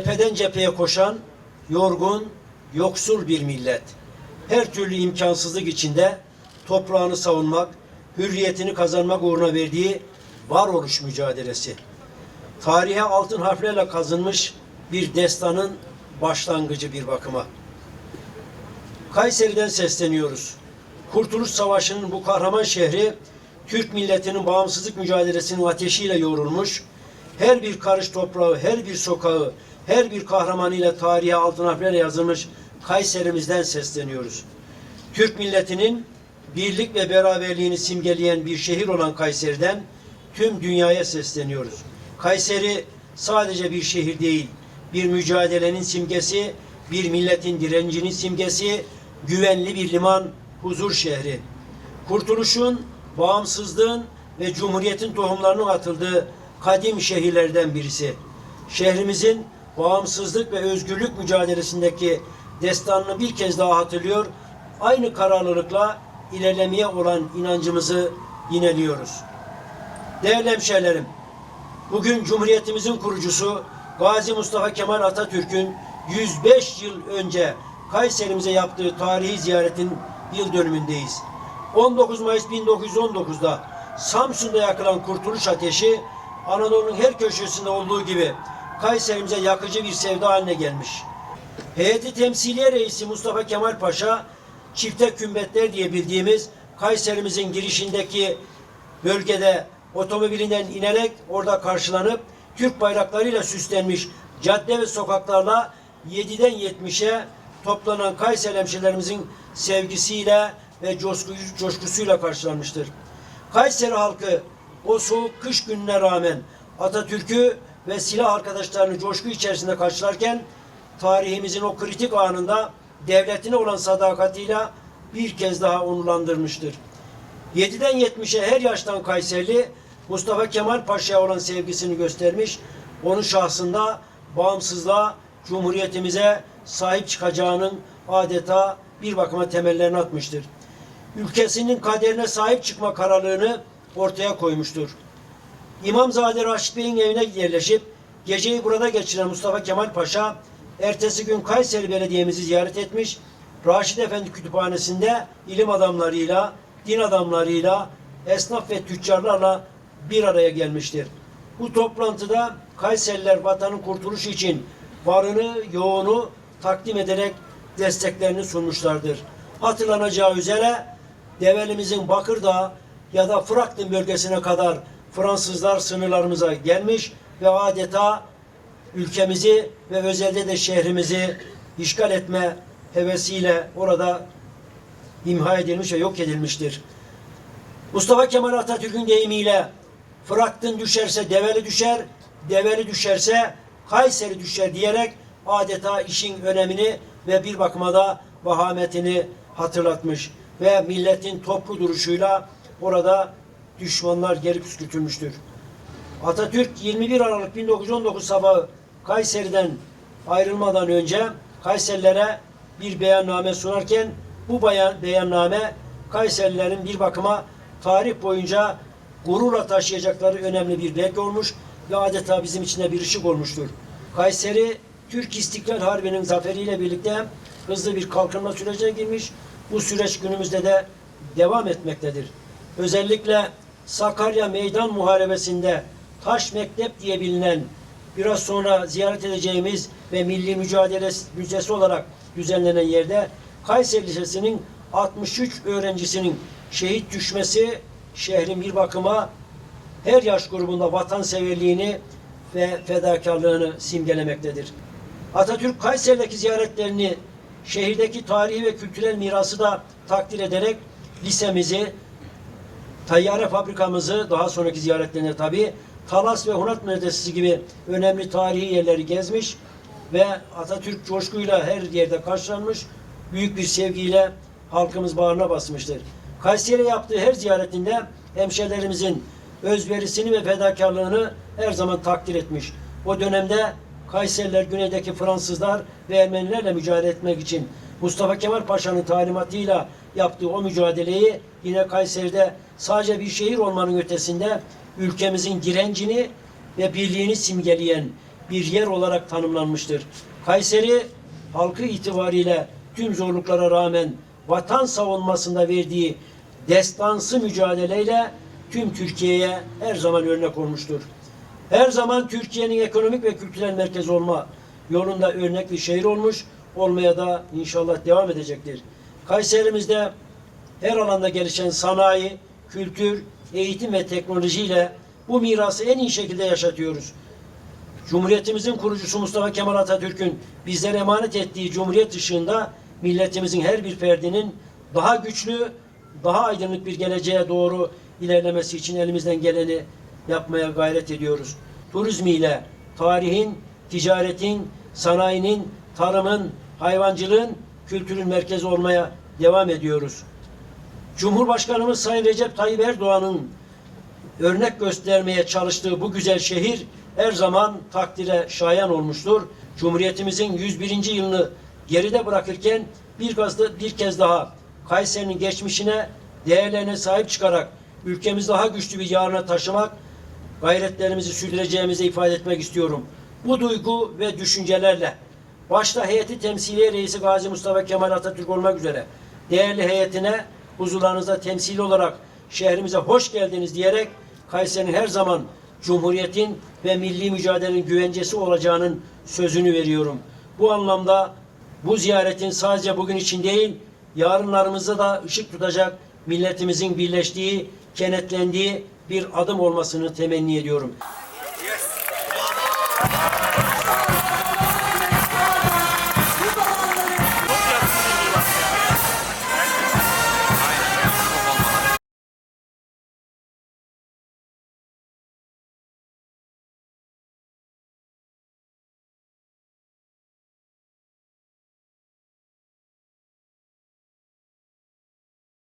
cepheden cepheye koşan, yorgun, yoksul bir millet. Her türlü imkansızlık içinde toprağını savunmak, hürriyetini kazanmak uğruna verdiği varoluş mücadelesi. Tarihe altın harflerle kazınmış bir destanın başlangıcı bir bakıma. Kayseri'den sesleniyoruz. Kurtuluş Savaşı'nın bu kahraman şehri Türk milletinin bağımsızlık mücadelesinin ateşiyle yoğrulmuş, her bir karış toprağı, her bir sokağı, her bir kahramanıyla tarihe altın harflerle yazılmış Kayserimizden sesleniyoruz. Türk milletinin birlik ve beraberliğini simgeleyen bir şehir olan Kayseri'den tüm dünyaya sesleniyoruz. Kayseri sadece bir şehir değil, bir mücadelenin simgesi, bir milletin direncinin simgesi, güvenli bir liman, huzur şehri. Kurtuluşun, bağımsızlığın ve cumhuriyetin tohumlarının atıldığı kadim şehirlerden birisi. Şehrimizin bağımsızlık ve özgürlük mücadelesindeki destanını bir kez daha hatırlıyor, aynı kararlılıkla ilerlemeye olan inancımızı yineliyoruz. Değerli hemşehrilerim, bugün Cumhuriyetimizin kurucusu Gazi Mustafa Kemal Atatürk'ün 105 yıl önce Kayserimize yaptığı tarihi ziyaretin yıl dönümündeyiz. 19 Mayıs 1919'da Samsun'da yakılan Kurtuluş Ateşi Anadolu'nun her köşesinde olduğu gibi Kayserimize yakıcı bir sevda haline gelmiş. Heyeti Temsiliye Reisi Mustafa Kemal Paşa çifte kümbetler diye bildiğimiz Kayserimizin girişindeki bölgede otomobilinden inerek orada karşılanıp Türk bayraklarıyla süslenmiş cadde ve sokaklarla 7'den 70'e toplanan Kayseri hemşehrilerimizin sevgisiyle ve coşku, coşkusuyla karşılanmıştır. Kayseri halkı o soğuk kış gününe rağmen Atatürk'ü ve silah arkadaşlarını coşku içerisinde karşılarken tarihimizin o kritik anında devletine olan sadakatiyle bir kez daha onurlandırmıştır. 7'den 70'e her yaştan Kayserili Mustafa Kemal Paşa'ya olan sevgisini göstermiş. Onun şahsında bağımsızlığa, cumhuriyetimize sahip çıkacağının adeta bir bakıma temellerini atmıştır. Ülkesinin kaderine sahip çıkma kararlılığını ortaya koymuştur. İmamzade Raşit Bey'in evine yerleşip geceyi burada geçiren Mustafa Kemal Paşa ertesi gün Kayseri Belediye'mizi ziyaret etmiş. Raşit Efendi Kütüphanesi'nde ilim adamlarıyla, din adamlarıyla, esnaf ve tüccarlarla bir araya gelmiştir. Bu toplantıda Kayseriler vatanın kurtuluşu için varını, yoğunu takdim ederek desteklerini sunmuşlardır. Hatırlanacağı üzere Develimizin Bakırdağ ya da Fırat'ın bölgesine kadar Fransızlar sınırlarımıza gelmiş ve adeta ülkemizi ve özellikle de şehrimizi işgal etme hevesiyle orada imha edilmiş ve yok edilmiştir. Mustafa Kemal Atatürk'ün deyimiyle Fırat'ın düşerse develi düşer, develi düşerse Kayseri düşer diyerek adeta işin önemini ve bir bakıma da vahametini hatırlatmış ve milletin toplu duruşuyla orada düşmanlar geri püskürtülmüştür. Atatürk 21 Aralık 1919 sabahı Kayseri'den ayrılmadan önce Kayserilere bir beyanname sunarken bu bayan, beyanname Kayserilerin bir bakıma tarih boyunca gururla taşıyacakları önemli bir belge olmuş ve adeta bizim içinde bir ışık olmuştur. Kayseri Türk İstiklal Harbi'nin zaferiyle birlikte hızlı bir kalkınma sürecine girmiş. Bu süreç günümüzde de devam etmektedir. Özellikle Sakarya Meydan Muharebesi'nde Taş Mektep diye bilinen biraz sonra ziyaret edeceğimiz ve Milli Mücadele Müzesi olarak düzenlenen yerde Kayseri Lisesi'nin 63 öğrencisinin şehit düşmesi şehrin bir bakıma her yaş grubunda vatanseverliğini ve fedakarlığını simgelemektedir. Atatürk Kayseri'deki ziyaretlerini şehirdeki tarihi ve kültürel mirası da takdir ederek lisemizi, tayyare fabrikamızı daha sonraki ziyaretlerinde tabi Talas ve Hunat Medresesi gibi önemli tarihi yerleri gezmiş ve Atatürk coşkuyla her yerde karşılanmış, büyük bir sevgiyle halkımız bağrına basmıştır. Kayseri'ye yaptığı her ziyaretinde hemşehrilerimizin özverisini ve fedakarlığını her zaman takdir etmiş. O dönemde Kayseriler güneydeki Fransızlar ve Ermenilerle mücadele etmek için Mustafa Kemal Paşa'nın talimatıyla yaptığı o mücadeleyi yine Kayseri'de sadece bir şehir olmanın ötesinde ülkemizin direncini ve birliğini simgeleyen bir yer olarak tanımlanmıştır. Kayseri halkı itibariyle tüm zorluklara rağmen vatan savunmasında verdiği destansı mücadeleyle tüm Türkiye'ye her zaman örnek olmuştur. Her zaman Türkiye'nin ekonomik ve kültürel merkezi olma yolunda örnek bir şehir olmuş, olmaya da inşallah devam edecektir. Kayserimizde her alanda gelişen sanayi, kültür, eğitim ve teknolojiyle bu mirası en iyi şekilde yaşatıyoruz. Cumhuriyetimizin kurucusu Mustafa Kemal Atatürk'ün bizlere emanet ettiği Cumhuriyet ışığında milletimizin her bir ferdinin daha güçlü, daha aydınlık bir geleceğe doğru ilerlemesi için elimizden geleni yapmaya gayret ediyoruz. Turizmiyle tarihin, ticaretin, sanayinin, tarımın, hayvancılığın, kültürün merkezi olmaya devam ediyoruz. Cumhurbaşkanımız Sayın Recep Tayyip Erdoğan'ın örnek göstermeye çalıştığı bu güzel şehir her zaman takdire şayan olmuştur. Cumhuriyetimizin 101. yılını geride bırakırken bir de- bir kez daha Kayseri'nin geçmişine, değerlerine sahip çıkarak ülkemizi daha güçlü bir yarına taşımak, gayretlerimizi sürdüreceğimizi ifade etmek istiyorum. Bu duygu ve düşüncelerle başta heyeti temsiliye reisi Gazi Mustafa Kemal Atatürk olmak üzere değerli heyetine huzurlarınızda temsili olarak şehrimize hoş geldiniz diyerek Kayseri'nin her zaman Cumhuriyet'in ve milli mücadelenin güvencesi olacağının sözünü veriyorum. Bu anlamda bu ziyaretin sadece bugün için değil, yarınlarımızda da ışık tutacak milletimizin birleştiği, kenetlendiği bir adım olmasını temenni ediyorum.